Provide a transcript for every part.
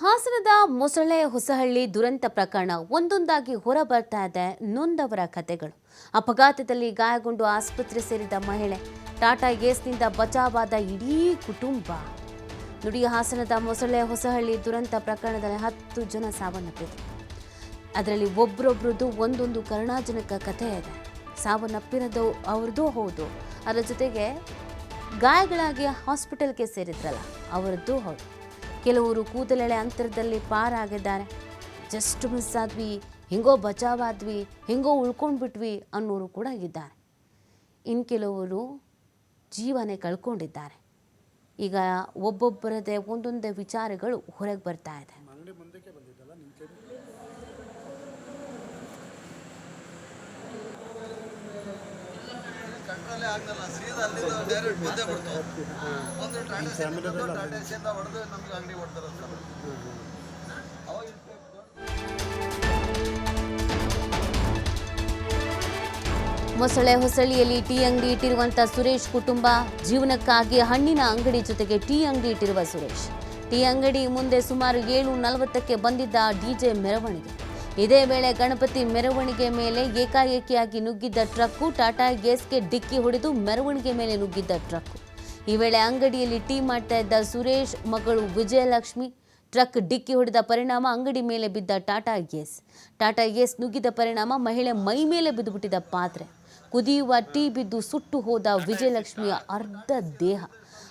ಹಾಸನದ ಮೊಸಳೆ ಹೊಸಹಳ್ಳಿ ದುರಂತ ಪ್ರಕರಣ ಒಂದೊಂದಾಗಿ ಹೊರ ಬರ್ತಾ ಇದೆ ನೊಂದವರ ಕಥೆಗಳು ಅಪಘಾತದಲ್ಲಿ ಗಾಯಗೊಂಡು ಆಸ್ಪತ್ರೆ ಸೇರಿದ ಮಹಿಳೆ. ಟಾಟಾ ಗೇಸ್ನಿಂದ ಬಚಾವಾದ ಇಡೀ ಕುಟುಂಬ. ನುಡಿ ಹಾಸನದ ಮೊಸಳೆ ಹೊಸಹಳ್ಳಿ ದುರಂತ ಪ್ರಕರಣದಲ್ಲಿ ಹತ್ತು ಜನ ಸಾವನ್ನಪ್ಪಿದೆ ಅದರಲ್ಲಿ ಒಬ್ರೊಬ್ರದ್ದು ಒಂದೊಂದು ಕರುಣಾಜನಕ ಕಥೆ ಇದೆ. ಸಾವನ್ನಪ್ಪಿರೋದು ಅವ್ರದ್ದು ಹೌದು. ಅದರ ಜೊತೆಗೆ ಗಾಯಗಳಾಗಿ ಹಾಸ್ಪಿಟಲ್ಗೆ ಸೇರಿದ್ರಲ್ಲ, ಅವರದ್ದು ಹೌದು. ಕೆಲವರು ಕೂದಲೆಳೆ ಅಂತರದಲ್ಲಿ ಪಾರಾಗಿದ್ದಾರೆ. ಜಸ್ಟ್ ಮಿಸ್ ಆದ್ವಿ, ಹೆಂಗೋ ಬಚಾವಾದ್ವಿ, ಹೆಂಗೋ ಉಳ್ಕೊಂಡ್ಬಿಟ್ವಿ ಅನ್ನೋರು ಕೂಡ ಇದ್ದಾರೆ. ಇನ್ನು ಕೆಲವರು ಜೀವನೇ ಕಳ್ಕೊಂಡಿದ್ದಾರೆ. ಈಗ ಒಬ್ಬೊಬ್ಬರದೇ ಒಂದೊಂದೇ ವಿಚಾರಗಳು ಹೊರಗೆ ಬರ್ತಾ ಇದೆ. ಆಗಲ್ಲ ಸೀದಾ ಅಲ್ಲಿಂದ ಡೈರೆಕ್ಟ್ ಮುಂದೆ ಬಿಡ್ತು. ಒಂದು ಟಾಟಾ ಸಿಂದ ಹೊಡೆದು ನಮ್ಗೆ ಅಂಗಡಿ ಹೊಡ್ತಾರ ಸರ್ ಅವಾಗ ಮೊಸಳೆ ಹೊಸಳಿಯಲ್ಲಿ ಟೀ ಅಂಗಡಿ ಇಟ್ಟಿರುವಂಥ ಸುರೇಶ್ ಕುಟುಂಬ ಜೀವನಕ್ಕಾಗಿ ಹಣ್ಣಿನ ಅಂಗಡಿ ಜೊತೆಗೆ ಟೀ ಅಂಗಡಿ ಇಟ್ಟಿರುವ ಸುರೇಶ್. ಟೀ ಅಂಗಡಿ ಮುಂದೆ ಸುಮಾರು ಏಳು ನಲವತ್ತಕ್ಕೆ ಬಂದಿದ್ದ ಡಿಜೆ ಮೆರವಣಿಗೆ. ಇದೇ ವೇಳೆ ಗಣಪತಿ ಮೆರವಣಿಗೆ ಮೇಲೆ ಏಕಾಏಕಿಯಾಗಿ ನುಗ್ಗಿದ್ದ ಟ್ರಕ್ಕು ಟಾಟಾ ಗೇಸ್ಗೆ ಡಿಕ್ಕಿ ಹೊಡೆದು ಮೆರವಣಿಗೆ ಮೇಲೆ ನುಗ್ಗಿದ್ದ ಟ್ರಕ್ಕು. ಈ ವೇಳೆ ಅಂಗಡಿಯಲ್ಲಿ ಟೀ ಮಾಡ್ತಾ ಇದ್ದ ಸುರೇಶ್ ಮಗಳು ವಿಜಯಲಕ್ಷ್ಮಿ ಟ್ರಕ್ ಡಿಕ್ಕಿ ಹೊಡೆದ ಪರಿಣಾಮ ಅಂಗಡಿ ಮೇಲೆ ಬಿದ್ದ ಟಾಟಾ ಗೇಸ್. ಟಾಟಾ ಗೇಸ್ ನುಗ್ಗಿದ ಪರಿಣಾಮ ಮಹಿಳೆ ಮೈ ಮೇಲೆ ಬಿದ್ದುಬಿಟ್ಟಿದ್ದ ಪಾತ್ರೆ. ಕುದಿಯುವ ಟೀ ಬಿದ್ದು ಸುಟ್ಟು ಹೋದ ವಿಜಯಲಕ್ಷ್ಮಿಯ ಅರ್ಧ ದೇಹ.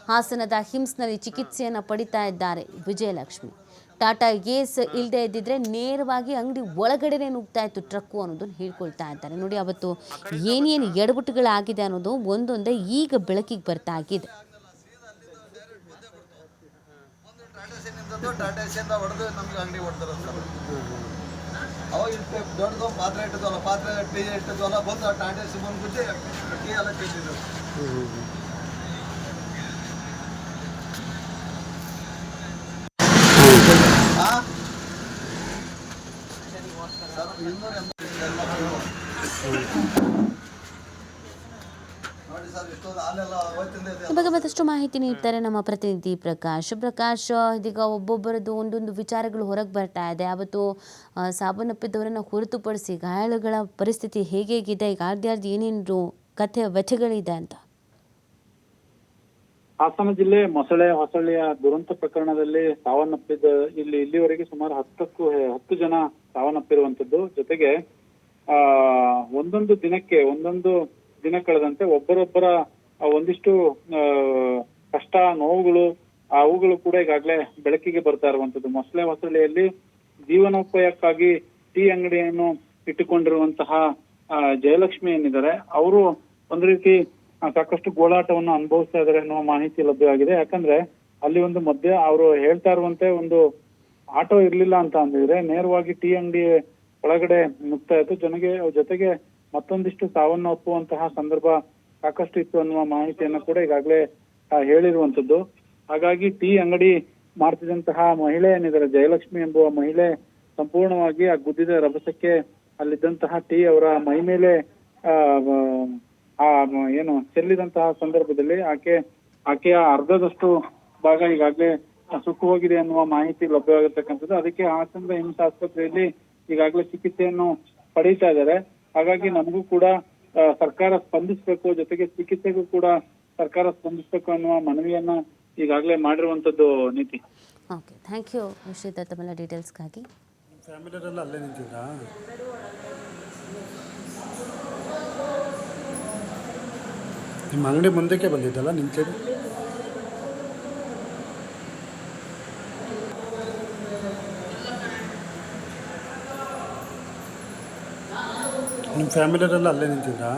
ಹಾಸನದ ಹಿಮ್ಸ್ನಲ್ಲಿ ಚಿಕಿತ್ಸೆಯನ್ನು ಪಡಿತಾ ಇದ್ದಾರೆ ವಿಜಯಲಕ್ಷ್ಮಿ. ಟಾಟಾ ಏಸ್ ಇಲ್ಲದೆ ಇದ್ದಿದ್ರೆ ನೇರವಾಗಿ ಅಂಗಡಿ ಒಳಗಡೆನೆ ನುಗ್ತಾ ಇತ್ತು ಟ್ರಕ್ಕು ಅನ್ನೋದನ್ನು ಹೇಳ್ಕೊಳ್ತಾ ಇದ್ದಾರೆ. ನೋಡಿ, ಅವತ್ತು ಏನೇನು ಎಡಬುಟ್ಟುಗಳಾಗಿದೆ ಅನ್ನೋದು ಒಂದೊಂದೇ ಈಗ ಬೆಳಕಿಗೆ ಬರ್ತಾ ಆಗಿದೆ ಆ? ಸರ್, ಇನ್ನೂರ ಎಂಬತ್ತು ನೋಡಿ ಸರ್ ಇಷ್ಟೊಂದು ಹಾಲೆಲ್ಲ ಅವತ್ತಿಂದ ಇದೆ ಬಗ್ಗೆ ಮತ್ತಷ್ಟು ಮಾಹಿತಿ ನೀಡ್ತಾರೆ ನಮ್ಮ ಪ್ರತಿನಿಧಿ ಪ್ರಕಾಶ್. ಪ್ರಕಾಶ್, ಇದೀಗ ಒಬ್ಬೊಬ್ಬರದ್ದು ಒಂದೊಂದು ವಿಚಾರಗಳು ಹೊರಗೆ ಬರ್ತಾ ಇದೆ. ಅವತ್ತು ಸಾವನ್ನಪ್ಪಿದ್ದವರನ್ನು ಹೊರತುಪಡಿಸಿ ಗಾಯಾಳುಗಳ ಪರಿಸ್ಥಿತಿ ಹೇಗಿದೆ? ಈಗ ಅರ್ಧ ಏನೇನು ಕಥೆ, ವ್ಯಥೆಗಳಿದೆ ಅಂತ. ಹಾಸನ ಜಿಲ್ಲೆ ಮೊಸಳೆ ಹೊಸಳೆಯ ದುರಂತ ಪ್ರಕರಣದಲ್ಲಿ ಸಾವನ್ನಪ್ಪಿದ್ದ ಇಲ್ಲಿ ಇಲ್ಲಿವರೆಗೆ ಸುಮಾರು ಹತ್ತಕ್ಕೂ, ಹತ್ತು ಜನ ಸಾವನ್ನಪ್ಪಿರುವಂತದ್ದು ಜೊತೆಗೆ, ಆ, ಒಂದೊಂದು ದಿನಕ್ಕೆ, ಒಂದೊಂದು ದಿನ ಕಳೆದಂತೆ ಒಬ್ಬರೊಬ್ಬರ ಒಂದಿಷ್ಟು ಕಷ್ಟ, ನೋವುಗಳು ಅವುಗಳು ಕೂಡ ಈಗಾಗಲೇ ಬೆಳಕಿಗೆ ಬರ್ತಾ ಇರುವಂತದ್ದು ಮೊಸಳೆ ಹೊಸಳೆಯಲ್ಲಿ ಜೀವನೋಪಾಯಕ್ಕಾಗಿ ಟೀ ಅಂಗಡಿಯನ್ನು ಇಟ್ಟುಕೊಂಡಿರುವಂತಹ ಜಯಲಕ್ಷ್ಮಿ ಏನಿದ್ದಾರೆ, ಅವರು ಒಂದು ರೀತಿ ಸಾಕಷ್ಟು ಗೋಳಾಟವನ್ನು ಅನುಭವಿಸ್ತಾ ಇದಾರೆ ಮಾಹಿತಿ ಲಭ್ಯವಾಗಿದೆ ಯಾಕಂದ್ರೆ ಅಲ್ಲಿ ಒಂದು ಮಧ್ಯ ಅವರು ಹೇಳ್ತಾ ಇರುವಂತೆ ಒಂದು ಆಟೋ ಇರ್ಲಿಲ್ಲ ಅಂತ ಅಂದಿದ್ರೆ ನೇರವಾಗಿ ಟೀ ಅಂಗಡಿ ಒಳಗಡೆ ನುಗ್ತಾ ಇತ್ತು. ಜನಗೆ ಜೊತೆಗೆ ಮತ್ತೊಂದಿಷ್ಟು ಸಾವನ್ನಪ್ಪುವಂತಹ ಸಂದರ್ಭ ಸಾಕಷ್ಟು ಇತ್ತು ಅನ್ನುವ ಮಾಹಿತಿಯನ್ನು ಕೂಡ ಈಗಾಗಲೇ ಹೇಳಿರುವಂತದ್ದು ಹಾಗಾಗಿ ಟೀ ಅಂಗಡಿ ಮಾಡ್ತಿದ್ದಂತಹ ಮಹಿಳೆ ಏನಿದ್ದಾರೆ, ಜಯಲಕ್ಷ್ಮಿ ಎಂಬುವ ಮಹಿಳೆ ಸಂಪೂರ್ಣವಾಗಿ ಆ ಗುದ್ದಿದ ರಭಸಕ್ಕೆ ಅಲ್ಲಿದ್ದಂತಹ ಟೀ ಅವರ ಮೈ ಮೇಲೆ ಆ, ಏನು ಚೆಲ್ಲಿದಂತಹ ಸಂದರ್ಭದಲ್ಲಿ ಆಕೆ ಆಕೆಯ ಅರ್ಧದಷ್ಟು ಭಾಗ ಈಗಾಗಲೇ ಸುಕ್ಕು ಹೋಗಿದೆ ಅನ್ನುವ ಮಾಹಿತಿ ಲಭ್ಯವಾಗಿರ್ತಕ್ಕಂಥದ್ದು ಅದಕ್ಕೆ ಹಾಸನದ ಹಿಂಸ ಆಸ್ಪತ್ರೆಯಲ್ಲಿ ಈಗಾಗಲೇ ಚಿಕಿತ್ಸೆಯನ್ನು ಪಡೀತಾ ಇದ್ದಾರೆ. ಹಾಗಾಗಿ ನಮಗೂ ಕೂಡ ಸರ್ಕಾರ ಸ್ಪಂದಿಸಬೇಕು ಜೊತೆಗೆ ಚಿಕಿತ್ಸೆಗೂ ಕೂಡ ಸರ್ಕಾರ ಸ್ಪಂದಿಸಬೇಕು ಅನ್ನುವ ಮನವಿಯನ್ನ ಈಗಾಗಲೇ ಮಾಡಿರುವಂತದ್ದು ನೀತಿ. ಓಕೆ ಥ್ಯಾಂಕ್ ಯು ತಮ್ಮೆಲ್ಲ ಡೀಟೇಲ್ಸ್ಗಾಗಿ ಫ್ಯಾಮಿಲಿ ಅಲ್ಲೇ ನಿಂತಿದ್ರಾ? ನಿಮ್ಮ ಅಂಗಡಿ ಮುಂದಕ್ಕೆ ಬಂದಿದ್ದಲ್ಲ ನಿಂತಿದ್ದು ನಿಮ್ಮ ಫ್ಯಾಮಿಲಿಯವರೆಲ್ಲ ಅಲ್ಲೇ ನಿಂತಿದ್ರಾ?